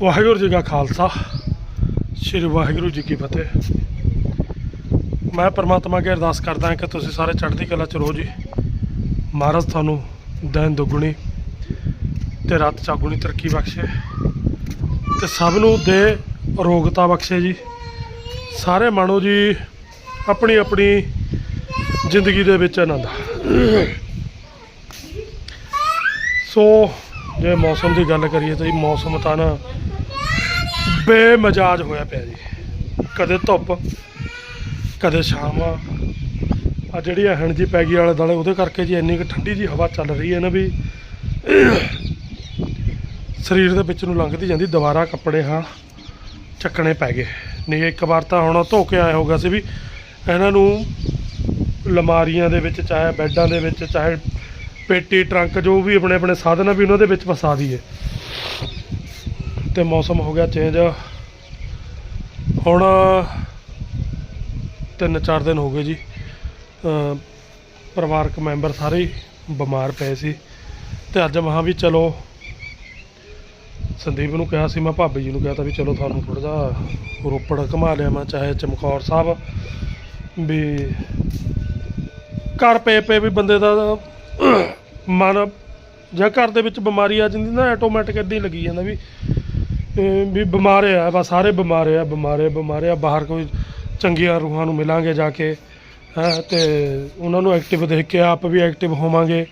ਵਾਹਿਗੁਰੂ ਜੀ ਕਾ ਖਾਲਸਾ, ਸ੍ਰੀ ਵਾਹਿਗੁਰੂ ਜੀ ਕੀ ਫਤਿਹ। ਮੈਂ ਪਰਮਾਤਮਾ ਅੱਗੇ ਅਰਦਾਸ ਕਰਦਾ ਹਾਂ ਕਿ ਤੁਸੀਂ ਸਾਰੇ ਚੜ੍ਹਦੀ ਕਲਾ ਚ ਰਹੋ ਜੀ। ਮਹਾਰਾਜ ਤੁਹਾਨੂੰ ਦਿਨ ਦੁੱਗਣੀ ਤੇ ਰਾਤ ਚਾਗੁਣੀ ਤਰੱਕੀ ਬਖਸ਼ੇ ਤੇ ਸਭ ਨੂੰ ਦੇ ਅਰੋਗਤਾ ਬਖਸ਼ੇ ਜੀ। ਸਾਰੇ ਮਾਣੋ ਜੀ ਆਪਣੀ ਆਪਣੀ ਜ਼ਿੰਦਗੀ ਦੇ ਵਿੱਚ ਆਨੰਦ। ਸੋ, ਜੇ ਮੌਸਮ ਦੀ ਗੱਲ ਕਰੀਏ ਤਾਂ ਇਹ ਮੌਸਮ ਤਾਂ ਨਾ ਬੇਮਜਾਜ ਹੋਇਆ ਪਿਆ ਜੀ। ਕਦੇ ਧੁੱਪ, ਕਦੇ ਸ਼ਾਮ ਆ ਜਿਹੜੀ ਹਣ ਜੀ ਪੈ ਗਈ ਆਲੇ ਦੁਆਲੇ, ਉਹਦੇ ਕਰਕੇ ਜੀ ਇੰਨੀ ਕੁ ਠੰਡੀ ਜੀ ਹਵਾ ਚੱਲ ਰਹੀ ਹੈ ਨਾ ਵੀ ਸਰੀਰ ਦੇ ਵਿੱਚ ਨੂੰ ਲੰਘਦੀ ਜਾਂਦੀ, ਦੁਬਾਰਾ ਕੱਪੜੇ ਹਾਂ, ਚੱਕਣੇ ਪੈ ਗਏ। ਨਹੀਂ, ਇੱਕ ਵਾਰ ਤਾਂ ਹੁਣ ਧੋ ਕੇ ਆਇਆ ਹੋਗਾ ਸੀ ਵੀ ਇਹਨਾਂ ਨੂੰ ਲਮਾਰੀਆਂ ਦੇ ਵਿੱਚ, ਚਾਹੇ ਬੈੱਡਾਂ ਦੇ ਵਿੱਚ, ਚਾਹੇ ਪੇਟੀ, ਟਰੰਕ, ਜੋ ਵੀ ਆਪਣੇ ਆਪਣੇ ਸਾਧਨ ਆ ਵੀ ਉਹਨਾਂ ਦੇ ਵਿੱਚ ਫਸਾ ਦਈਏ। ਤੇ ਮੌਸਮ ਹੋ ਗਿਆ ਚੇਂਜ ਹੁਣ ਤਿੰਨ ਚਾਰ ਦਿਨ ਹੋ ਗਏ ਜੀ। ਪਰਿਵਾਰਕ ਮੈਂਬਰ ਸਾਰੇ ਹੀ ਬਿਮਾਰ ਪਏ ਸੀ। ਤੇ ਅੱਜ ਮਹਾਂ ਵੀ ਚਲੋ, ਸੰਦੀਪ ਨੂੰ ਕਿਹਾ ਸੀ, ਮੈਂ ਭਾਬੀ ਜੀ ਨੂੰ ਕਿਹਾ ਤਾਂ ਵੀ ਚਲੋ ਤੁਹਾਨੂੰ ਥੋੜਾ ਜਿਹਾ ਰੋਪੜ ਘੁਮਾ ਲਿਆ ਮੈਂ, ਚਾਹੇ ਚਮਕੌਰ ਸਾਹਿਬ ਵੀ ਘਰ ਪਏ ਪਏ ਵੀ ਬੰਦੇ ਦਾ ਮਨ ਜਾਂ ਘਰ ਦੇ ਵਿੱਚ ਬਿਮਾਰੀ ਆ ਜਾਂਦੀ ਨਾ ਆਟੋਮੈਟਿਕ ਇਦਾਂ ਹੀ ਲੱਗੀ ਜਾਂਦਾ ਵੀ ਵੀ ਬਿਮਾਰ ਆ, ਬਸ ਸਾਰੇ ਬਿਮਾਰ ਆ, ਬਿਮਾਰੇ ਬਿਮਾਰੇ ਆ। ਬਾਹਰ ਕੋਈ ਚੰਗੀਆਂ ਰੂਹਾਂ ਨੂੰ ਮਿਲਾਂਗੇ ਜਾ ਕੇ, ਹੈ, ਤੇ ਉਹਨਾਂ ਨੂੰ ਐਕਟਿਵ ਦੇਖ ਕੇ ਆਪ ਵੀ ਐਕਟਿਵ ਹੋਵਾਂਗੇ।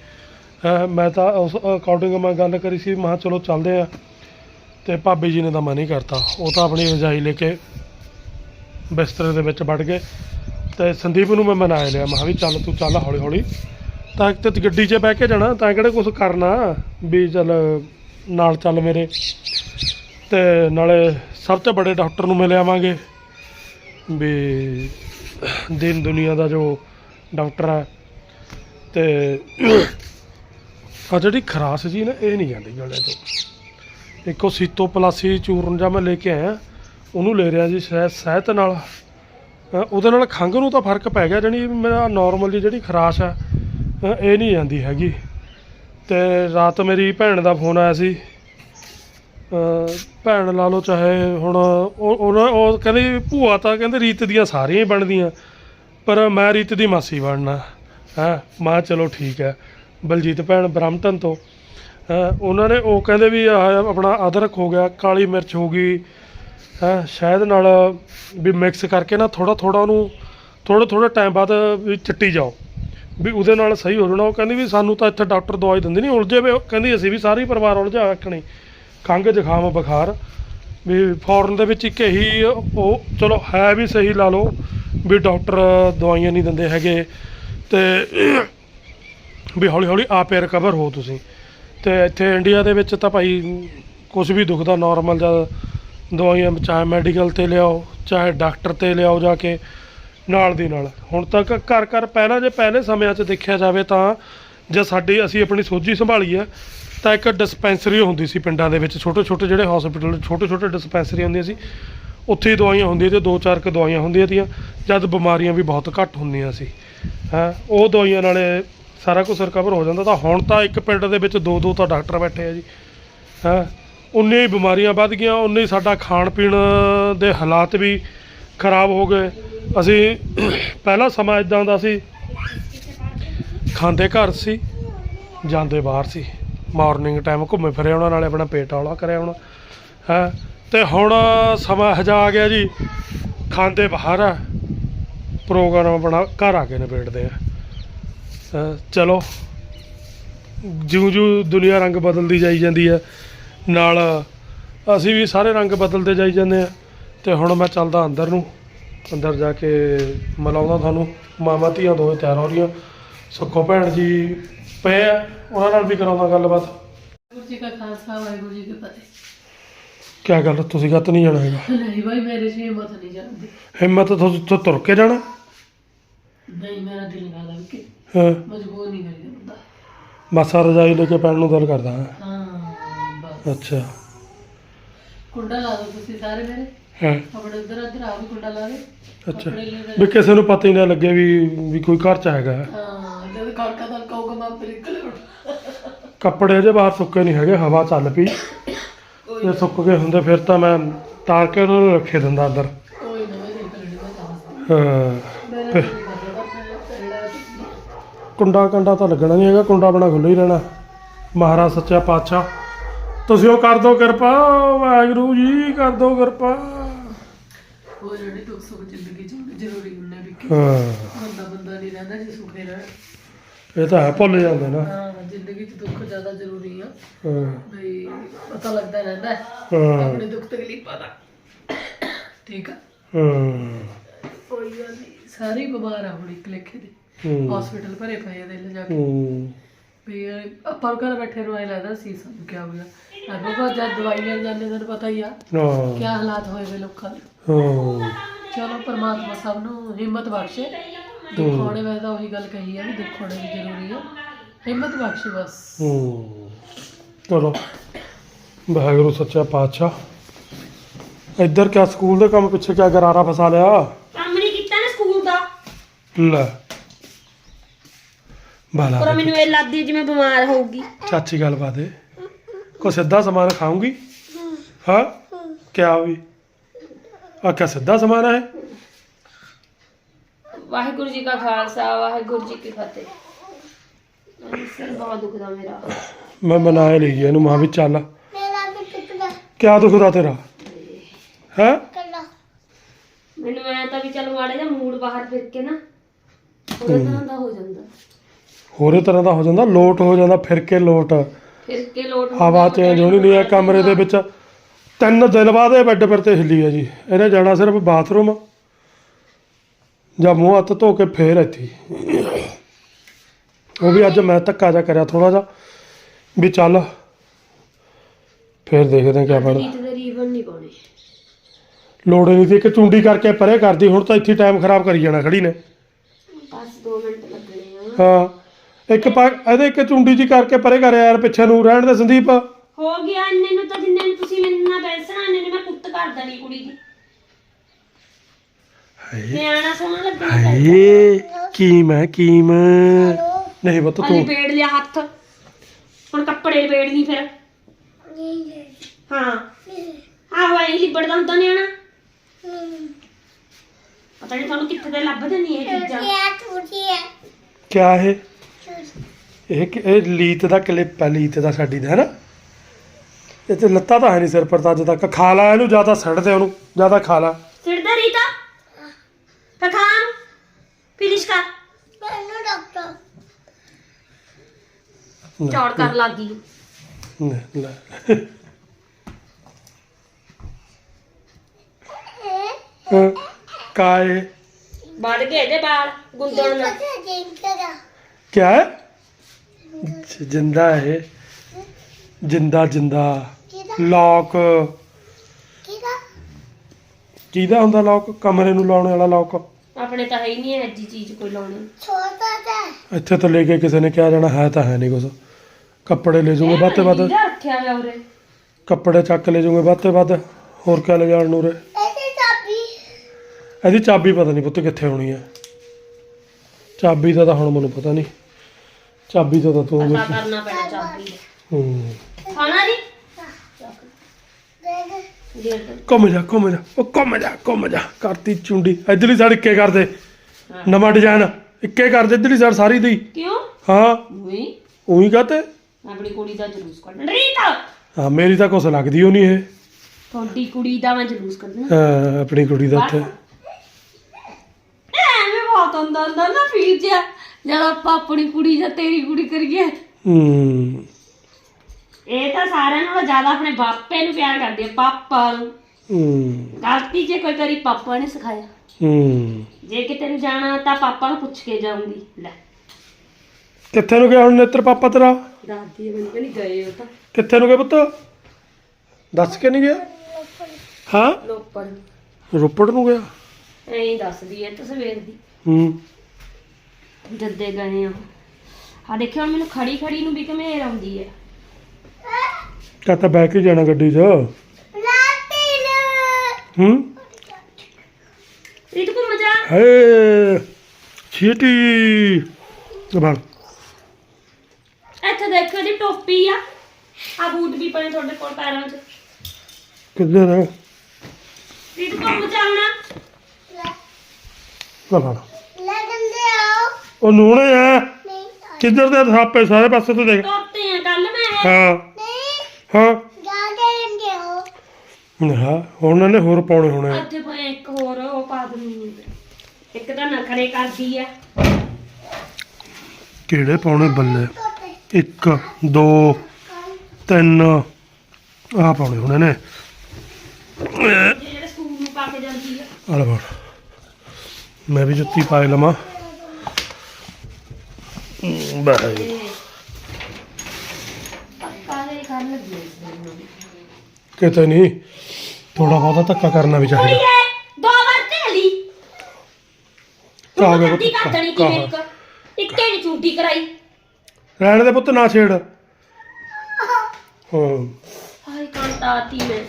ਹੈਂ, ਮੈਂ ਤਾਂ ਉਸ ਅਕੋਰਡਿੰਗ ਮੈਂ ਗੱਲ ਕਰੀ ਸੀ, ਮੈਂ ਚਲੋ ਚੱਲਦੇ ਆ। ਤੇ ਭਾਬੀ ਜੀ ਨੇ ਤਾਂ ਮਨ ਹੀ ਕਰਤਾ। ਉਹ ਤਾਂ ਆਪਣੀ ਰਜਾਈ ਲੈ ਕੇ ਬਿਸਤਰੇ ਦੇ ਵਿੱਚ ਵੜ ਗਏ। ਤੇ ਸੰਦੀਪ ਨੂੰ ਮੈਂ ਮਨਾਇਆ ਲਿਆ, ਮੈਂ ਵੀ ਚੱਲ ਤੂੰ ਚੱਲ ਹੌਲੀ ਹੌਲੀ ਤਾਂ ਕਿ ਤੇ ਗੱਡੀ 'ਚ ਬਹਿ ਕੇ ਜਾਣਾ, ਤਾਂ ਕਿਹੜਾ ਕੁਝ ਕਰਨਾ? ਵੀ ਚੱਲ ਨਾਲ ਚੱਲ ਮੇਰੇ। ਤੇ ਨਾਲੇ ਸਭ ਤੋਂ ਬੜੇ ਡਾਕਟਰ ਨੂੰ ਮਿਲ ਆਵਾਂਗੇ ਵੀ ਦਿਨ ਦੁਨੀਆ ਦਾ ਜੋ ਡਾਕਟਰ ਹੈ ਤੇ ਆ ਜਿਹੜੀ ਖਰਾਸ ਜੀ ਨਾ, ਇਹ ਨਹੀਂ ਜਾਂਦੀ ਗਲੇ ਤੋਂ। ਇੱਕੋ ਸੀਤੋ ਪਲਾਸੀ ਚੂਰਨ ਜਾਂ ਮੈਂ ਲੈ ਕੇ ਆਇਆ, ਉਹਨੂੰ ਲੈ ਰਿਹਾ ਜੀ ਸਹਿ, ਸਹਿਤ ਨਾਲ। ਉਹਦੇ ਨਾਲ ਖੰਘ ਨੂੰ ਤਾਂ ਫ਼ਰਕ ਪੈ ਗਿਆ, ਜਾਣੀ ਮੇਰਾ ਨਾਰਮਲ ਜਿਹੜੀ ਖਰਾਸ਼ ਆ ਇਹ ਨਹੀਂ ਜਾਂਦੀ ਹੈਗੀ। ਤੇ ਰਾਤ ਮੇਰੀ ਭੈਣ ਦਾ ਫੋਨ ਆਇਆ ਸੀ ਭੈਣ ਲਾ ਲਓ ਚਾਹੇ ਹੁਣ ਉਹ ਉਹਨਾਂ ਉਹ ਕਹਿੰਦੀ ਭੂਆ ਤਾਂ ਕਹਿੰਦੇ ਰੀਤ ਦੀਆਂ ਸਾਰੀਆਂ ਹੀ ਬਣਦੀਆਂ, ਪਰ ਮੈਂ ਰੀਤ ਦੀ ਮਾਸੀ ਬਣਨਾ। ਹੈ, ਮਾਂ ਚਲੋ ਠੀਕ ਹੈ। ਬਲਜੀਤ ਭੈਣ ਬ੍ਰਹਮਟਨ ਤੋਂ। ਹੈਂ, ਉਹਨਾਂ ਨੇ ਉਹ ਕਹਿੰਦੇ ਵੀ ਆਹ ਆਪਣਾ ਅਦਰਕ ਹੋ ਗਿਆ, ਕਾਲੀ ਮਿਰਚ ਹੋ ਗਈ। ਹੈ, ਸ਼ਾਇਦ ਨਾਲ ਵੀ ਮਿਕਸ ਕਰਕੇ ਨਾ ਥੋੜਾ ਥੋੜਾ ਉਹਨੂੰ ਥੋੜਾ ਥੋੜਾ ਟਾਈਮ ਬਾਅਦ ਵੀ ਚਿੱਟੀ ਜਾਓ। ਵੀ ਉਹਦੇ ਨਾਲ ਸਹੀ ਹੋ ਜਾਣਾ। ਉਹ ਕਹਿੰਦੀ ਵੀ ਸਾਨੂੰ ਤਾਂ ਇੱਥੇ ਡਾਕਟਰ ਦਵਾਈ ਦਿੰਦੇ ਨਹੀਂ ਉਲਝੇ ਵੀ ਕਹਿੰਦੀ ਅਸੀਂ ਵੀ ਸਾਰੇ ਹੀ ਪਰਿਵਾਰ ਉਲਝਾ ਰੱਖਣੀ। ਖੰਘ ਜ਼ੁਕਾਮ ਬੁਖਾਰ। ਵੀ ਫੋਰਨ ਦੇ ਵਿੱਚ ਇੱਕ ਇਹੀ ਉਹ, ਚਲੋ ਹੈ ਵੀ ਸਹੀ ਲਾ ਲਓ ਵੀ ਡਾਕਟਰ ਦਵਾਈਆਂ ਨਹੀਂ ਦਿੰਦੇ ਹੈਗੇ ਤੇ ਵੀ ਹੌਲੀ ਹੌਲੀ ਆਪੇ ਰਿਕਵਰ ਹੋ ਤੁਸੀਂ। ਤੇ ਇੱਥੇ ਇੰਡੀਆ ਦੇ ਵਿੱਚ ਤਾਂ ਭਾਈ ਕੁਝ ਵੀ ਦੁਖਦਾ ਨਾਰਮਲ ਜਾਂ ਦਵਾਈਆਂ ਚਾਹੇ ਮੈਡੀਕਲ ਤੇ ਲਿਆਓ, ਚਾਹੇ ਡਾਕਟਰ ਤੇ ਲਿਆਓ ਜਾ ਕੇ, ਨਾਲ ਦੀ ਨਾਲ। ਹੁਣ ਤੱਕ ਘਰ ਘਰ ਪਹਿਲਾਂ ਜੇ ਪਹਿਲੇ ਸਮਿਆਂ 'ਚ ਦੇਖਿਆ ਜਾਵੇ ਤਾਂ ਜੇ ਸਾਡੀ, ਅਸੀਂ ਆਪਣੀ ਸੋਝੀ ਸੰਭਾਲੀ ਹੈ ਤਾਂ ਇੱਕ ਡਿਸਪੈਂਸਰੀ ਹੁੰਦੀ ਸੀ ਪਿੰਡਾਂ ਦੇ ਵਿੱਚ ਛੋਟੇ ਛੋਟੇ ਜਿਹੜੇ ਹਸਪੀਟਲ ਛੋਟੇ ਛੋਟੇ ਡਿਸਪੈਂਸਰੀ ਹੁੰਦੀਆਂ ਸੀ, ਉੱਥੇ ਹੀ ਦਵਾਈਆਂ ਹੁੰਦੀਆਂ ਤੇ ਦੋ ਚਾਰ ਕੁ ਦਵਾਈਆਂ ਹੁੰਦੀਆਂ ਤੀਆਂ, ਜਦ ਬਿਮਾਰੀਆਂ ਵੀ ਬਹੁਤ ਘੱਟ ਹੁੰਦੀਆਂ ਸੀ, ਹੈ, ਉਹ ਦਵਾਈਆਂ ਨਾਲੇ ਸਾਰਾ ਕੁਝ ਰਿਕਵਰ ਹੋ ਜਾਂਦਾ ਤਾਂ ਹੁਣ ਤਾਂ ਇੱਕ ਪਿੰਡ ਦੇ ਵਿੱਚ ਦੋ ਦੋ ਤਾਂ ਡਾਕਟਰ ਬੈਠੇ ਆ ਜੀ, ਹੈ ਉਨੇ ਹੀ ਬਿਮਾਰੀਆਂ ਵੱਧ ਗਈਆਂ ਉਨੇ ਹੀ ਸਾਡਾ ਖਾਣ ਪੀਣ ਦੇ ਹਾਲਾਤ ਵੀ ਖਰਾਬ ਹੋ ਗਏ, ਅਸੀਂ ਪਹਿਲਾ ਸਮਾਂ ਇਦਾਂ ਦਾ ਸੀ, ਖਾਂਦੇ ਘਰ ਸੀ, ਜਾਂਦੇ ਬਾਹਰ ਸੀ। ਮਾਰਨਿੰਗ ਟਾਈਮ ਘੁੰਮੇ ਫਿਰੇ ਉਹਨਾਂ ਨਾਲੇ, ਆਪਣਾ ਪੇਟ ਹੌਲਾ ਕਰਿਆ ਹੁਣ, ਹੈ। ਤੇ ਹੁਣ ਸਮਾਂ ਹਜਾ ਆ ਗਿਆ ਜੀ, ਖਾਂਦੇ ਬਾਹਰ ਆ, ਪ੍ਰੋਗਰਾਮ ਆਪਣਾ ਘਰ ਆ ਕੇ ਨਿਬੇੜਦੇ ਆ। ਚਲੋ ਜਿਉਂ ਜਿਉਂ ਦੁਨੀਆ ਰੰਗ ਬਦਲਦੀ ਜਾਈ ਜਾਂਦੀ ਹੈ ਨਾਲ ਅਸੀਂ ਵੀ ਸਾਰੇ ਰੰਗ ਬਦਲਦੇ ਜਾਈ ਜਾਂਦੇ ਆ। ਤੇ ਹੁਣ ਮੈਂ ਚੱਲਦਾ ਅੰਦਰ ਨੂੰ, ਅੰਦਰ ਜਾ ਕੇ ਮਿਲਾਉਂਦਾ ਤੁਹਾਨੂੰ ਮਾਮਾ ਧੀਆਂ ਦੋਵੇਂ ਤਿਆਰ ਹੋ ਰਹੀਆਂ। ਸੁੱਖੋ ਭੈਣ ਜੀ ਪਏ ਆ ਉਹਨਾਂ ਨਾਲ ਵੀ ਕਰਾਉਂਦਾ ਗੱਲਬਾਤ। ਵਾਹਿਗੁਰੂ ਜੀ ਕਾ ਖਾਲਸਾ ਵਾਹਿਗੁਰੂ ਜੀ ਕੀ ਫਤਿਹ। ਕਿਆ ਗੱਲ ਤੁਸੀਂ ਗੱਤ ਨਹੀਂ ਜਾਣਾ ਹੈਗਾ? ਨਹੀਂ ਭਾਈ ਮੇਰੇ ਚ ਹਿੰਮਤ ਨਹੀਂ ਜਾਂਦੀ। ਹਿੰਮਤ ਤੁਸੀਂ ਤੋਂ ਤੁਰ ਕੇ ਜਾਣਾ? ਨਹੀਂ ਮੇਰਾ ਦਿਲ ਨਾ ਲੱਗ ਕੇ ਹਾਂ। ਮਜਬੂਰ ਨਹੀਂ ਕਰੀ ਹੁੰਦਾ ਮਾਸਾ ਰਜਾਈ ਲੈ ਕੇ ਪੈਣ ਨੂੰ ਦਿਲ ਕਰਦਾ ਹਾਂ। ਹਾਂ ਬਸ। ਅੱਛਾ। ਕੁੰਡਾ ਲਾ ਦੋ ਤੁਸੀਂ ਸਾਰੇ ਮੇਰੇ। ਹਾਂ। ਆਪਣੇ ਉਧਰ ਉਧਰ ਆ ਵੀ ਕੁੰਡਾ ਲਾ ਦੇ ਅੱਛਾ। ਵੀ ਕਿਸੇ ਨੂੰ ਪਤਾ ਹੀ ਨਾ ਲੱਗੇ ਵੀ ਵੀ ਕੋਈ ਘਰ ਚ ਹੈਗਾ ਹਾਂ। ਮੈਂ ਫਿਰ ਨਿਕਲ ਕੱਪੜੇ ਜੇ ਬਾਹਰ ਸੁੱਕੇ ਨਹੀਂ ਹੈਗੇ ਹਵਾ ਚੱਲ ਪਈ। ਕੋਈ ਜੇ ਸੁੱਕ ਗਏ ਹੁੰਦੇ ਫਿਰ ਤਾਂ ਮੈਂ ਤਾਰ ਕੇ ਉਹਨਾਂ ਨੂੰ ਰੱਖੇ ਦਿੰਦਾ ਅੰਦਰ। ਕੋਈ ਨਾ ਮੈਂ ਦੇਖ ਲੈਣੀ ਮੈਂ ਤਾਂ। ਹਾਂ। ਮੇਰਾ ਫਿਰ- ਨਹੀਂ ਕਰਦਾ ਪਹਿਲਾਂ ਕੁੰਡਾ ਕੰਡਾ ਤਾਂ ਲੱਗਣਾ ਨਹੀਂ ਹੈਗਾ ਕੁੰਡਾ ਬਣਾ ਖੁੱਲ੍ਹਾ ਹੀ ਰਹਿਣਾ। ਮਹਾਰਾਜ ਸੱਚਾ ਪਾਤਸ਼ਾਹ ਤੁਸੀਂ ਉਹ ਕਰ ਦੋ ਕਿਰਪਾ ਵਾਹਿਗੁਰੂ ਜੀ ਕਰ ਦੋ ਕਿਰਪਾ। ਉਹ ਜਿਹੜੇ ਦੁੱਖ ਸੁੱਖ ਜ਼ਿੰਦਗੀ ਚ ਹੋਣੇ ਜ਼ਰੂਰੀ ਹੁੰਦੇ ਵੀ ਕਿ ਹਾਂ। ਬੰਦਾ ਬੰਦਾ ਨਹੀਂ ਰਹਿੰਦਾ ਜੇ ਸੁਖੇ ਰਹਿਣ। ਇਹ ਤਾਂ ਹੈ ਭੁੱਲ ਜਾਂਦੇ ਨਾ। ਹਾਂ ਜ਼ਿੰਦਗੀ ਚ ਦੁੱਖ ਜ਼ਿਆਦਾ ਜ਼ਰੂਰੀ ਆ। ਹਾਂ। ਬਈ ਪਤਾ ਲੱਗਦਾ ਰਹਿੰਦਾ ਹੈ ਹਾਂ। ਆਪਣੇ ਦੁੱਖ ਤਕਲੀਫਾਂ ਦਾ। ਠੀਕ ਆ? ਹਾਂ। ਕੋਈ ਗੱਲ ਨਹੀਂ ਸਾਰੇ ਹੀ ਬਿਮਾਰ ਆ ਹੁਣ ਇੱਕ ਲੇਖੇ ਦੇ। ਹੂੰ। ਹਸਪੀਟਲ ਭਰੇ ਪਏ ਆ ਦਿਲ ਜਾ ਕੇ। ਹੂੰ। ਵੀ ਇਹ ਆਪਾਂ ਘਰ ਬੈਠੇ ਨੂੰ ਐ ਲੱਗਦਾ ਸੀ ਸਾਨੂੰ ਕੀ ਹੋ ਗਿਆ। ਆਪਾਂ ਬਸ ਜਦ ਦਵਾਈ ਲੈਣ ਜਾਂਦੇ ਤੁਹਾਨੂੰ ਪਤਾ ਹੀ ਆ ਹਾਂ। ਕੀ ਹਾਲਾਤ ਹੋਏ ਵੇ ਲੋਕਾਂ ਦੇ। ਹਾਂ। ਚਲੋ ਪਰਮਾਤਮਾ ਸਭ ਨੂੰ ਹਿੰਮਤ ਬਖਸ਼ੇ। ਦੁੱਖ ਵੇਲੇ ਤਾਂ ਉਹੀ ਗੱਲ ਕਹੀ ਆ ਵੀ ਦੁੱਖ ਵੀ ਜ਼ਰੂਰੀ ਆ। ਹਿੰਮਤ ਬਖਸ਼ੇ ਬਸ। ਹੂੰ। ਚਲੋ। ਵਾਹਿਗੁਰੂ ਸੱਚਾ ਪਾਤਸ਼ਾਹ। ਇੱਧਰ ਕਿਆ ਸਕੂਲ ਦੇ ਕੰਮ ਪਿੱਛੇ ਕਿਆ ਗਰਾਰਾ ਫਸਾ ਲਿਆ? ਕੰਮ ਨਹੀਂ ਕੀਤਾ ਨਾ ਸਕੂਲ ਦਾ। ਲੈ। ਬਾਲਾ ਪਰ ਮੈਨੂੰ ਇਹ ਲੱਗਦੀ ਜਿਵੇਂ ਬਿਮਾਰ ਹੋਊਗੀ। ਚਾਚੀ ਗੱਲ ਬਾਤ ਹੈ ਕੋ ਸਿੱਧਾ ਸਮਾਨ ਖਾਉਂਗੀ ਹਾਂ। ਕਿਆ ਵੀ? ਆ ਕਿਆ ਸਿੱਧਾ ਸਮਾਨ ਹੈ ਵਾਹਿਗੁਰੂ ਜੀ ਕਾ ਖਾਲਸਾ ਵਾਹਿਗੁਰੂ ਜੀ ਕੀ ਫਤਿਹ। ਸਿਰ ਬਹੁਤ ਦੁਖਦਾ ਮੇਰਾ। ਮੈਂ ਮਨਾਏ ਲਈ ਜੀ ਇਹਨੂੰ ਮਾਂ ਵੀ ਚੱਲ। ਕਿਆ ਦੁਖਦਾ ਤੇਰਾ? ਹੈ? ਮੈਨੂੰ ਐ ਤਾਂ ਵੀ ਚੱਲ ਮਾੜਾ ਜਿਹਾ ਮੂਡ ਬਾਹਰ ਫਿਰ ਕੇ ਨਾ ਉਹਦੇ ਤਰ੍ਹਾਂ ਦਾ ਹੋ ਜਾਂਦਾ। ਹੋਰੇ ਤਰ੍ਹਾਂ ਦਾ ਹੋ ਜਾਂਦਾ ਲੋਟ ਹੋ ਜਾਂਦਾ ਫਿਰ ਕੇ ਲੋਟ। ਫਿਰ ਕੇ ਲੋਟ ਹਵਾ ਚੇਂਜ ਹੋਣੀ ਨਹੀਂ ਹੈ ਕਮਰੇ ਦੇ ਵਿੱਚ। ਤਿੰਨ ਦਿਨ ਬਾਅਦ ਇਹ ਬੈੱਡ ਪਰ ਤੇ ਹਿੱਲੀ ਹੈ ਜੀ। ਇਹਨੇ ਜਾਣਾ ਸਿਰਫ ਬਾਥਰੂਮ। ਜਾਂ ਮੂੰਹ ਹੱਥ ਧੋ ਕੇ ਫੇਰ ਇੱਥੇ। ਉਹ ਵੀ ਅੱਜ ਮੈਂ ਧੱਕਾ ਜਾ ਕਰਿਆ ਥੋੜਾ ਜਿਹਾ ਵੀ ਚੱਲ ਫੇਰ ਦੇਖਦੇ ਹਾਂ ਕਿਆ ਬਣਦਾ। ਰੀਤ ਦੇ ਰੀਵਨ ਨਹੀਂ ਪਾਉਣੇ। ਲੋੜ ਨਹੀਂ ਸੀ ਇੱਕ ਚੁੰਡੀ ਕਰਕੇ ਪਰੇ ਕਰਦੀ ਹੁਣ ਤਾਂ ਇੱਥੇ ਟਾਈਮ ਖਰਾਬ ਕਰੀ ਜਾਣਾ ਖੜੀ ਨੇ। ਬਸ 2 ਮਿੰਟ ਲੱਗਣੇ ਆ। ਹਾਂ ਇੱਕ ਪਾ ਇਹਦੇ ਇੱਕ ਚੁੰਡੀ ਜੀ ਕਰਕੇ ਪਰੇ ਕਰ ਯਾਰ ਪਿੱਛੇ ਨੂੰ ਰਹਿਣ ਦੇ ਸੰਦੀਪ। ਹੋ ਗਿਆ ਇੰਨੇ ਨੂੰ ਤਾਂ ਜਿੰਨੇ ਨੂੰ ਤੁਸੀਂ ਮੈਨੂੰ ਨਾਲ ਬੈਸਣਾ ਇੰਨੇ ਨੂੰ ਮੈਂ ਕੁੱਤ ਕਰ ਦੇਣੀ ਕੁੜੀ ਦੀ। ਨਿਆਣਾ ਸੋਹਣਾ ਲੱਗਣਾ ਚਾਹੀਦਾ ਹਾਏ ਕੀ ਮੈਂ ਕੀ ਮੈਂ ਨਹੀਂ ਬਤ ਅਲੀ ਤੂੰ ਪੇੜ ਲਿਆ ਹੱਥ। ਹੁਣ ਕੱਪੜੇ ਪੇੜ ਨਹੀਂ ਫਿਰ। ਹਾਂ। ਆਹੋ ਐ ਲਿਬੜਦਾ ਹੁੰਦਾ ਨਿਆਣਾ। ਪਤਾ ਨਹੀਂ ਤੁਹਾਨੂੰ ਕਿੱਥੇ ਦੇ ਲੱਭਦੇ ਨਹੀਂ ਇਹ ਚੀਜ਼ਾਂ। ਕਿਆ ਇਹ? ਇਹ ਕਿ- ਇਹ ਲੀਤ ਦਾ ਕਲਿੱਪ ਹੈ ਲੀਤ ਦਾ ਸਾਡੀ ਦਾ ਹੈ ਨਾ ਇਹ ਤੇ ਲੱਤਾਂ ਤਾਂ ਹੈ ਨਹੀਂ ਸਿਰ ਪਰ ਤਾਂ ਅੱਜ ਤੱਕ। ਖਾ ਲਾ ਇਹਨੂੰ ਜ਼ਿਆਦਾ ਸੜ ਦੇ ਉਹਨੂੰ ਜ਼ਿਆਦਾ ਖਾ ਲਾ। ਫਿਨਿਸ਼ ਕਰ ਚੌੜ ਕਰ ਲੱਗੀ ਲੈ, ਲੈ। ਹਾਂ, ਕਾਏ? ਵੱਢ ਕੇ ਇਹਦੇ ਵਾਲ ਗੁੰਦਣ ਨਾਲ ਕਿਆ ਹੈ ਜ- ਜਿੰਦਾ ਹੈ ਜਿੰਦਾ ਜਿੰਦਾ। ਲੌਕ। ਕਿਹਦਾ ਹੁੰਦਾ ਲੌਕ? ਕਮਰੇ ਨੂੰ ਲਾਉਣ ਵਾਲਾ ਲੌਕ। ਆਪਣੇ ਤਾਂ ਹੈ ਹੀ ਨਹੀਂ ਇਹ ਜੀ ਚੀਜ਼ ਕੋਈ ਲਾਉਣੀ। ਇੱਥੇ ਤਾਂ ਲੈ ਕੇ ਕਿਸੇ ਨੇ ਕਿਹਾ ਜਾਣਾ ਹੈ ਤਾਂ ਹੈ ਨਹੀਂ ਕੁਛ। ਕੱਪੜੇ ਲੈ ਜਾਊਂਗੇ ਵੱਧ ਤੇ ਵੱਧ। ਲੀੜਾ ਰੱਖਿਆ ਹੋਇਆ ਉਰੇ। ਕੱਪੜੇ ਚੱਕ ਲੈ ਜਾਊਂਗੇ ਵੱਧ ਤੇ ਵੱਧ। ਹੋਰ ਕਿਆ ਲੈ ਜਾਣ ਨੂੰ ਰੇ ਇਹਦੀ ਚਾਬੀ। ਪਤਾ ਨਹੀਂ ਪੁੱਤ ਕਿੱਥੇ ਹੋਣੀ ਹੈ ਚਾਬੀ ਦਾ ਤਾਂ ਹੁਣ ਮੈਨੂੰ ਪਤਾ ਨਹੀਂ। ਚਾਬੀ ਦਾ ਤਾਂ ਤੂੰ ਪਤਾ ਕਰਨਾ ਪੈਣਾ ਚਾਬੀ ਦਾ। ਹੂੰ। ਖਾਣਾ ਦੇ ਦੇ ਘੁੰਮ ਜਾ ਘੁੰਮ ਜਾ ਉਹ ਘੁੰਮ ਜਾ ਘੁੰਮ ਜਾ ਕਰਤੀ ਚੁੰਡੀ। ਇਧਰਲੀ ਸਾਈਡ ਇੱਕੇ ਕਰ ਦੇ ਨਵਾਂ ਡਿਜ਼ਾਈਨ ਇੱਕੇ ਕਰ ਦੇ ਇਧਰਲੀ ਸਾਈਡ ਸਾਰੀ ਦੀ। ਕਿਉਂ? ਹਾਂ। ਵੀ ਉਹੀ ਕਹਤੇ ਆਪਣੀ ਕੁੜੀ ਦਾ ਜਲੂਸ ਕੱਢਣਾ ਰੀਤਾ! ਹਾਂ ਮੇਰੀ ਤਾਂ ਕੁਛ ਲੱਗਦੀ ਓ ਨਹੀਂ ਇਹ। ਤੁਹਾਡੀ ਕੁੜੀ ਦਾ ਮੈਂ ਜਲੂਸ ਕੱਢਣਾ। ਹਾਂ, ਆਪਣੀ ਕੁੜੀ ਦਾ ਉੱਥੇ। ਐਵੇਂ ਬਹੁਤ ਹੁੰਦਾ ਹੁੰਦਾ ਨਾ ਜਿਆ ਜਦ ਆਪਾਂ ਆਪਣੀ ਕੁੜੀ ਜਾਂ ਤੇਰੀ ਕੁੜੀ ਕਰੀਏ। ਹੂੰ। ਇਹ ਤਾਂ ਸਾਰਿਆਂ ਨਾਲੋਂ ਜ਼ਿਆਦਾ ਆਪਣੇ ਬਾਪੇ ਨੂੰ ਪਿਆਰ ਕਰਦੀ ਹੈ ਪਾਪਾ। ਨੂੰ ਹੂੰ। ਗਲਤੀ ਜੇ ਕੋਈ ਕਰੀ ਪਾਪਾ ਨੇ ਸਿਖਾਇਆ। ਹੂੰ। ਜੇ ਕਿਤੇ ਨੂੰ ਜਾਣਾ ਤਾਂ ਪਾਪਾ ਨੂੰ ਪੁੱਛ ਕੇ ਜਾਊਂਗੀ। ਲੈ। ਕਿੱਥੇ ਨੂੰ ਗਿਆ ਹੁਣ ਨੇਤਰ ਪਾਪਾ ਤੇਰਾ? ਦਾਦੀ ਮੈਨੂੰ ਕਹਿੰਦੀ ਗਏ ਉਹ ਤਾਂ। ਕਿੱਥੇ ਨੂੰ ਗਿਆ ਪੁੱਤ? ਦੱਸ ਕੇ ਨਹੀਂ ਗਿਆ? ਹਾਂ? ਲੋਪੜ ਰੋਪੜ ਨੂੰ ਗਿਆ? ਐਂ ਹੀ ਦੱਸਦੀ ਐ ਤਾਂ ਸਵੇਰ ਦੀ। ਹੂੰ। ਜੱਦੇ ਗਏ ਆ। ਆ ਦੇਖਿਓ ਹੁਣ ਮੈਨੂੰ ਖੜੀ ਖੜੀ ਨੂੰ ਵੀ ਘਮੇਰ ਆਉਂਦੀ ਐ ਕਹਤਾ ਬਹਿ ਕੇ ਜਾਣਾ ਗੱਡੀ 'ਚ। ਹੂੰ? ਰੀਤ ਘੁੰਮ ਜਾ ਹੇ ਛੀਟੀ ਬਣ ਇੱਥੇ ਦੇਖੋ ਜੀ ਟੋਪੀ ਆ। ਆ ਬੂਟ ਵੀ ਪਏ ਤੁਹਾਡੇ ਕੋਲ ਪੈਰਾਂ 'ਚ। ਕਿੱਧਰ ਹੈ ਰੀਤ ਕੰਮ ਚੱਲਣਾ ਨਾ ਫੜ ਉਹ ਨੂਣੇ ਆ। ਕਿੱਧਰ ਦੇ ਥਾਪੇ ਸਾਰੇ ਪਾਸੇ ਤੋਂ ਦੇਖ। ਹਾਂ। ਹਾਂ। ਹੁਣ ਇਹਨੇ ਹੋਰ ਪਾਉਣੇ ਹੋਣੇ ਆ। ਅੱਜ ਪਏ ਇੱਕ ਹੋਰ ਉਹ ਪਾ ਦਿੰਦੀ ਇੱਕ ਤਾਂ ਨਖਰੇ ਕਰਦੀ ਆ। ਕਿਹੜੇ ਪਾਉਣੇ ਬੱਲੇ? ਇੱਕ ਦੋ ਤਿੰਨ। ਆਹ ਪਾਉਣੇ ਹੋਣੇ ਨੇ। ਜਿਹੜੇ ਸਕੂਲ ਨੂੰ ਪਾ ਕੇ ਜਾਂਦੀ ਆ। ਆਲੇ ਫੜ ਮੈਂ ਵੀ ਜੁੱਤੀ ਪਾਏ ਲਵਾਂ। ਬਾਈ ਪੱਕਾ ਦੇ ਕਰ ਲੱਗੀ ਇਸ ਨੂੰ ਕਿਤੇ ਨਹੀਂ। ਥੋੜਾ ਬਹੁਤਾ ਧੱਕਾ ਕਰਨਾ ਵੀ ਚਾਹੀਦਾ। ਦੋ ਵਾਰ ਢੇਲੀ ਕਾ ਹੋ ਗਿਆ ਗੱਡੀ ਪੁੱਤ ਕਰ ਦੇਣੀ ਕਿਵੇਂ ਇੱਕ ਇੱਕੇ ਨਹੀਂ ਛੁੱਟੀ ਕਰਾਈ। ਰਹਿਣ ਦੇ ਪੁੱਤ ਨਾ ਛੇੜ। ਹਾਂ ਹਾਏ ਕੰਟਾਤੀ ਮੈਂ।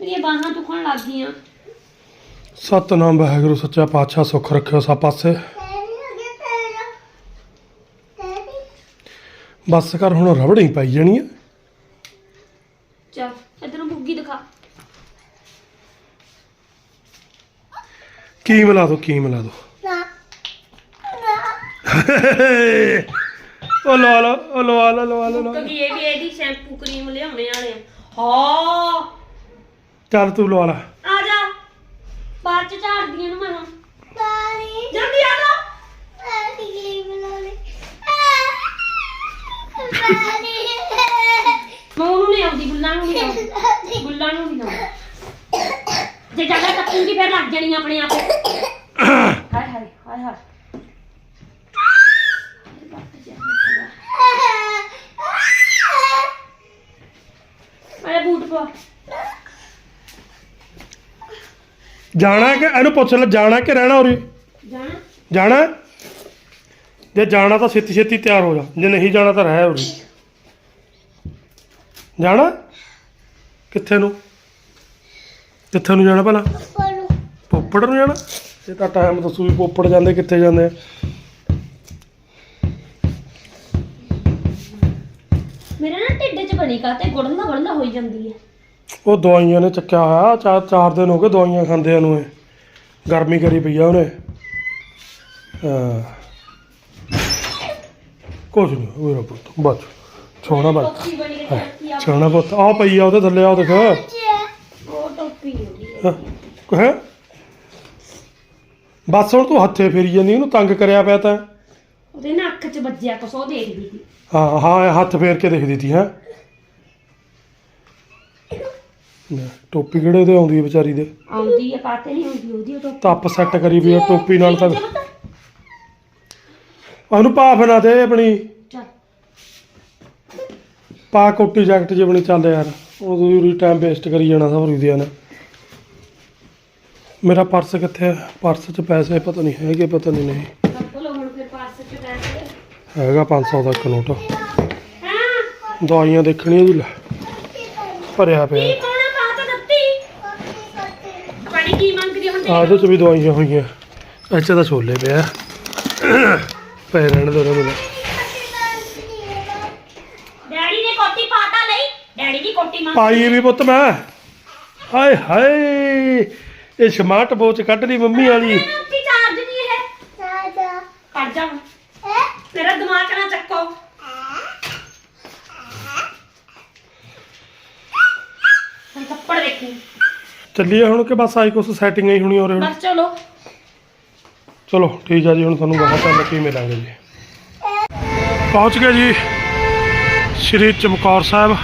ਮੇਰੀਆਂ ਬਾਹਾਂ ਦੁਖਣ ਲੱਗ ਗਈਆਂ। ਸਤਨਾਮ ਵਾਹਿਗੁਰੂ ਸੱਚਾ ਪਾਤਸ਼ਾਹ ਸੁੱਖ ਰੱਖਿਓ ਸਭ ਪਾਸੇ। ਬਸ ਕਰ ਹੁਣ ਰਬੜ ਹੀ ਪਾਈ ਜਾਣੀ ਆ। ਚਲ ਇਧਰੋਂ ਬੁੱਗੀ ਦਿਖਾ। ਕੀ ਮਿਲਾ ਦੋ ਕੀ ਮਿਲਾ ਦੋ। ਉਹ ਲਵਾ ਲਓ ਉਹ ਲਵਾ ਲਓ ਲਵਾ ਲਓ। ਕਿਉਂਕਿ ਇਹ ਵੀ ਇਹਦੀ ਸ਼ੈਂਪੂ ਕਰੀਮ ਲਿਆਉਣੇ ਵਾਲੇ ਆ। ਹਾਂ। ਚੱਲ ਤੂੰ ਲਵਾ ਲਾ। ਆ ਜਾ। ਬਾਅਦ ਚ ਝਾੜਦੀਆਂ ਨੂੰ ਮੈਂ ਹੁਣ। ਜਲਦੀ ਆ ਜਾ। ਮੈਂ ਉਹਨੂੰ ਨਹੀਂ ਆਉਂਦੀ ਗੁੱਲਾਂ ਨੂੰ ਨਹੀਂ ਆਉਂਦੀ ਗੁੱਲਾਂ ਨੂੰ ਨਹੀਂ ਆਉਂਦੀ। ਜੇ ਜਗ੍ਹਾ ਟੱਪੂਗੀ ਫਿਰ ਲੱਗ ਜਾਣੀ ਆਪਣੇ ਆਪ। ਹਾਏ ਹਾਏ ਹਾਏ ਹਾਏ। ਮੇਰੇ ਬੂਟ ਪਾ। ਜਾਣਾ ਕਿ ਇਹਨੂੰ ਪੁੱਛ ਲੈ ਜਾਣਾ ਕਿ ਰਹਿਣਾ ਉਰੇ? ਜਾਣਾ। ਜਾਣਾ? ਜੇ ਜਾਣਾ ਤਾਂ ਛੇਤੀ ਛੇਤੀ ਤਿਆਰ ਹੋ ਜਾ ਜੇ ਨਹੀਂ ਜਾਣਾ ਤਾਂ ਰਹਿ ਉਰੇ। ਜਾਣਾ? ਕਿੱਥੇ ਨੂੰ? ਕਿੱਥੇ ਨੂੰ ਜਾਣਾ ਭਲਾ? ਪੋਪੜ ਨੂੰ ਜਾਣਾ? ਇਹ ਤਾਂ ਟਾਈਮ ਦੱਸੂ ਵੀ ਪੋਪੜ ਜਾਂਦੇ ਕਿੱਥੇ ਜਾਂਦੇ ਆ। ਮੇਰੇ ਨਾ ਢਿੱਡ 'ਚ ਬਣੀ ਕਾਤੇ ਗੁੜਨਾ ਗੁੜਨਾ ਹੋਈ ਜਾਂਦੀ ਹੈ ਉਹ ਦਵਾਈਆਂ ਨੇ ਚੱਕਿਆ ਹੋਇਆ ਚਾਰ ਚਾਰ ਦਿਨ ਹੋ ਗਏ ਦਵਾਈਆਂ ਖਾਂਦਿਆਂ ਨੂੰ ਇਹ। ਗਰਮੀ ਕਰੀ ਪਈ ਆ ਉਹਨੇ। ਹਾਂ। ਕੁਝ ਨਹੀਂ ਪੁੱਤ ਬਚ ਛੋਣਾ ਬਚ ਟੋਪੀ ਬਣੀ ਛੋਣਾ ਪੁੱਤ। ਆ ਪਈ ਆ ਉਹਦੇ ਥੱਲੇ ਆ ਦੇਖ। ਉਹ ਟੋਪੀ ਹੁੰਦੀ। ਹੈ। ਹੈ? ਬਸ ਹੁਣ ਤੂੰ ਹੱਥੇ ਫੇਰੀ ਜਾਂਦੀ ਉਹਨੂੰ ਤੰਗ ਕਰਿਆ ਪਿਆ ਤਾਂ। ਉਹਦੇ ਨਾ ਅੱਖ 'ਚ ਵੱਜਿਆ ਕੁਛ ਉਹ ਦੇਖਦੀ ਸੀ। ਹਾਂ ਹਾਂ ਹੱਥ ਫੇਰ ਕੇ ਦੇਖਦੀ ਤੀ ਹੈ। ਟੋਪੀ ਕਿਹੜੇ ਉਹਦੇ ਆਉਂਦੀ ਹੈ ਵਿਚਾਰੀ ਦੇ? ਆਉਂਦੀ ਹੈ ਕਾਤੇ ਨਹੀਂ ਆਉਂਦੀ ਉਹਦੀ ਉਹ ਟੋਪੀ। ਸੈੱਟ ਕਰੀ ਵੀ ਟੋਪੀ ਨਾਲ ਤਾਂ ਉਹਨੂੰ ਭਾਫ ਨਾ ਦੇ ਆਪਣੀ। ਪਾ ਕੋਟੀ ਜੈਕਟ ਜੇ ਬਣੀ ਚੱਲ ਯਾਰ। ਉਹ ਦੂਰੀ ਟਾਈਮ ਵੇਸਟ ਕਰੀ ਜਾਣਾ ਸਭ ਰੁਦਿਆ ਨੇ। ਮੇਰਾ ਪਰਸ ਕਿੱਥੇ ਹੈ ਪਰਸ 'ਚ ਪੈਸੇ ਪਤਾ ਨਹੀਂ ਹੈਗੇ ਪਤਾ ਨਹੀਂ ਨਹੀਂ। ਹੈਗਾ 500 ਦਾ ਇੱਕ ਨੋਟ। ਹਾਂ? ਦਵਾਈਆਂ ਦੇਖਣੀਆਂ ਜੀ ਲੈ। ਭਰਿਆ ਪਿਆ। ਕੋਣਾ ਪਾ ਤਾਂ ਦਿੱਤੀ? ਪਾਣੀ ਕੀ ਮੰਗਦੀ ਹੁਣ ਆ? ਇਹਦੇ 'ਚ ਵੀ ਦਵਾਈਆਂ ਹੋਈਆਂ। ਇੱਥੇ ਤਾਂ ਛੋਲੇ ਪਿਆ। ਪਏ ਰਹਿਣ ਦੇ ਡੈਡੀ ਨੇ ਕੋਟੀ ਪਾਤਾ ਲਈ? ਡੈਡੀ ਦੀ ਕੋਟੀ ਮੰਗ ਪਾਈ ਵੀ ਪੁੱਤ ਮੈਂ। ਹਾਏ ਹਾਏ ਇਹ ਸਮਾਰਟ ਵਾਚ ਕੱਢ ਲਈ ਮੰਮੀ ਵਾਲੀ। ਉੱਤੀ ਚਾਰਜ ਨਹੀਂ ਹੈ ਕੱਢ ਜਾ ਹੁਣ। ਤੇਰਾ ਦਿਮਾਗ ਨਾ ਚੱਕੋ? ਹੁਣ ਥੱਪੜ ਦੇਖੀ ਚੱਲੀਏ ਹੁਣ ਕਿ ਬਸ ਆਈ ਕੁਛ ਸੈਟਿੰਗ ਹੀ ਹੋਣੀ ਹੋ ਰਹੀ ਬਸ ਚਲੋ। ਚਲੋ ਠੀਕ ਆ ਜੀ ਹੁਣ ਤੁਹਾਨੂੰ ਬਹੁਤ ਟਾਈਮ ਕੀ ਮਿਲਾਂਗੇ ਜੀ। ਪਹੁੰਚ ਗਏ ਜੀ। ਸ਼੍ਰੀ ਚਮਕੌਰ ਸਾਹਿਬ।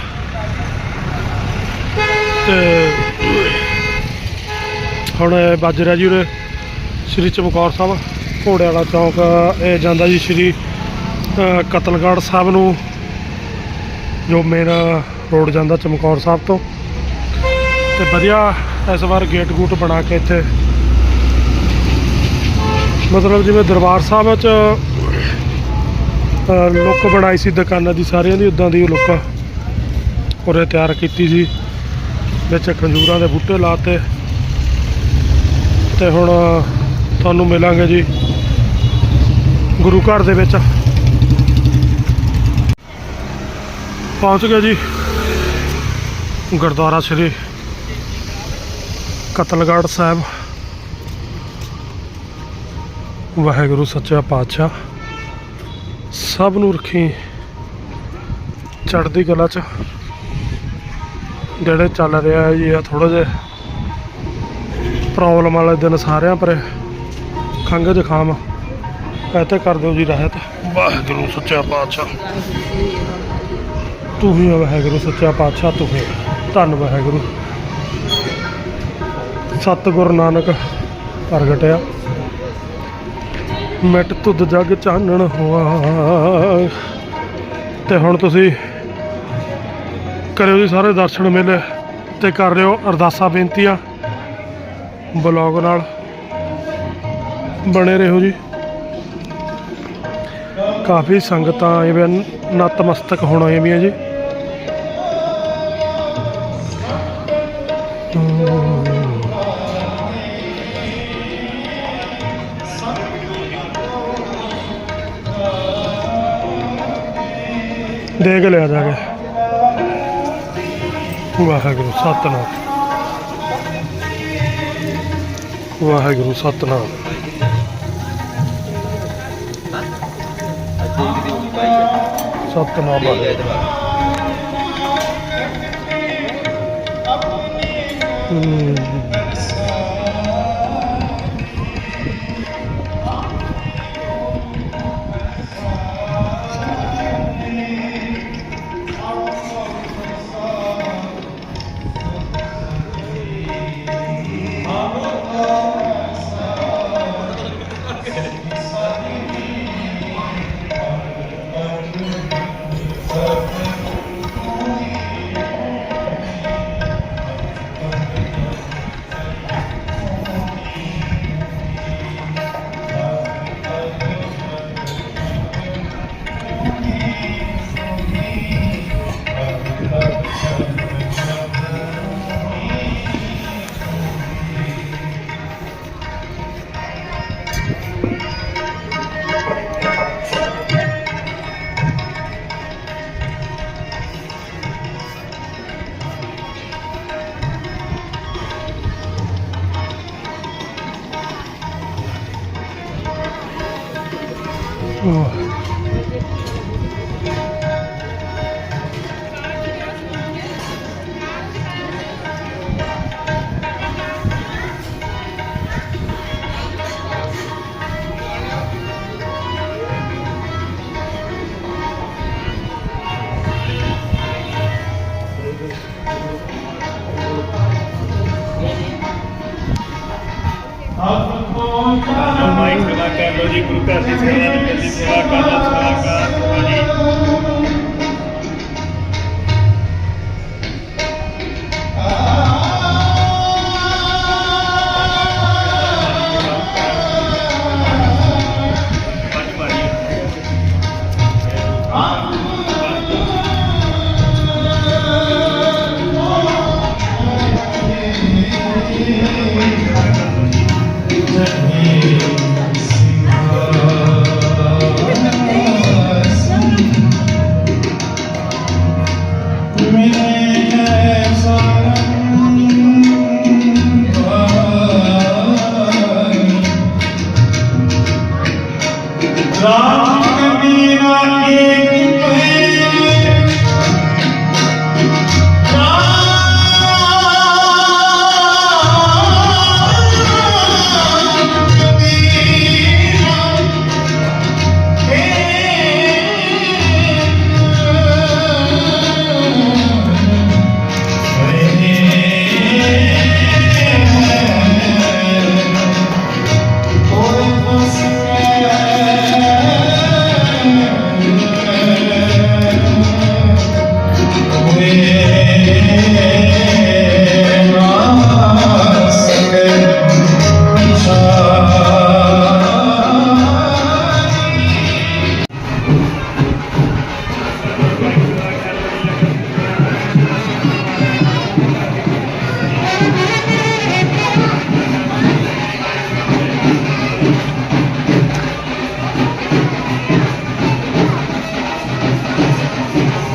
ਤੇ ਹੁਣ ਇਹ ਵੱਜ ਰਿਹਾ ਜੀ ਉਰੇ ਸ਼੍ਰੀ ਚਮਕੌਰ ਸਾਹਿਬ ਘੋੜੇ ਵਾਲਾ ਚੌਂਕ। ਇਹ ਜਾਂਦਾ ਜੀ ਸ਼੍ਰੀ ਕਤਲਗੜ੍ਹ ਸਾਹਿਬ ਨੂੰ, ਜੋ ਮੇਨ ਰੋਡ ਜਾਂਦਾ ਚਮਕੌਰ ਸਾਹਿਬ ਤੋਂ। ਤੇ ਵਧੀਆ ਇਸ ਵਾਰ ਗੇਟ ਗੂਟ ਬਣਾ ਕੇ ਇੱਥੇ। ਮਤਲਬ ਜਿਵੇਂ ਦਰਬਾਰ ਸਾਹਿਬ ਚ ਲੁੱਕ ਬਣਾਈ ਸੀ ਦੁਕਾਨਾਂ ਦੀ, ਸਾਰਿਆਂ ਦੀ ਉਦਾਂ ਦੀ ਲੁੱਕ ਉਰੇ ਤਿਆਰ ਕੀਤੀ ਸੀ। ਵਿੱਚ ਖੰਜੂਰਾਂ ਦੇ ਬੂਟੇ ਲਾਤੇ। ਤੇ ਹੁਣ ਤੁਹਾਨੂੰ ਮਿਲਾਂਗੇ ਜੀ ਗੁਰੂ ਘਰ ਦੇ ਵਿੱਚ। ਪਹੁੰਚ ਗਏ ਜੀ ਗੁਰਦੁਆਰਾ ਸ੍ਰੀ ਕਤਲਗੜ੍ਹ ਸਾਹਿਬ। ਵਾਹਿਗੁਰੂ, ਸੱਚਾ ਪਾਤਸ਼ਾਹ। ਸਭ ਨੂੰ ਰੱਖੀ ਚੜ੍ਹਦੀ ਕਲਾ ਚ। ਜਿਹੜੇ ਚੱਲ ਰਿਹਾ ਜੀ ਆ ਥੋੜਾ ਜਿਹਾ ਪ੍ਰੋਬਲਮ ਵਾਲੇ ਦਿਨ ਸਾਰਿਆਂ ਪਰ ਖੰਘ ਜ਼ੁਕਾਮ। ਕਹਤੇ ਕਰ ਦਿਓ ਜੀ ਰਹਿਤ। ਵਾਹਿਗੁਰੂ ਸੱਚਾ ਪਾਤਸ਼ਾਹ। ਤੂੰ ਹੀ ਵਾਹਿਗੁਰੂ, ਸੱਚਾ ਪਾਤਸ਼ਾਹ ਤੂੰ ਹੀ ਧੰਨ ਵਾਹਿਗੁਰੂ। ਸਤਿਗੁਰ ਨਾਨਕ ਪ੍ਰਗਟਿਆ। ਮਿਟ ਤੁਧ ਜਗ ਚਾਨਣ ਹੋਆ। ਤੇ ਹੁਣ ਤੁਸੀਂ ਕਰਿਓ ਜੀ ਸਾਰੇ ਦਰਸ਼ਨ ਮੇਲੇ ਤੇ ਕਰ ਰਹੇ ਹੋ ਅਰਦਾਸਾਂ ਬੇਨਤੀਆਂ। ਬਲੌਗ ਨਾਲ ਬਣੇ ਰਹੋ ਜੀ। ਕਾਫੀ ਸੰਗਤਾਂ ਇਵੇਂ ਨਤਮਸਤਕ ਹੋਣਾ ਐਵੇਂ ਜੀ। ਦੇ ਕੇ ਲਿਆ ਜਾ ਕੇ ਵਾਹਿਗੁਰੂ ਸਤਨਾਮ। ਵਾਹਿਗੁਰੂ ਸਤਨਾਮ। ਸਤਨਾਮ ਵਾਹਿਗੁਰੂ। ਹਮ। Oh. ਸੇਵਾ ਕਰ ਲੋ ਜੀ ਗੁਰੂ ਘਰ ਦੀ ਸੇਵਾ ਦੀ ਮਿਲਦੀ ਸੇਵਾ ਕਰ ਸੇਵਾ राम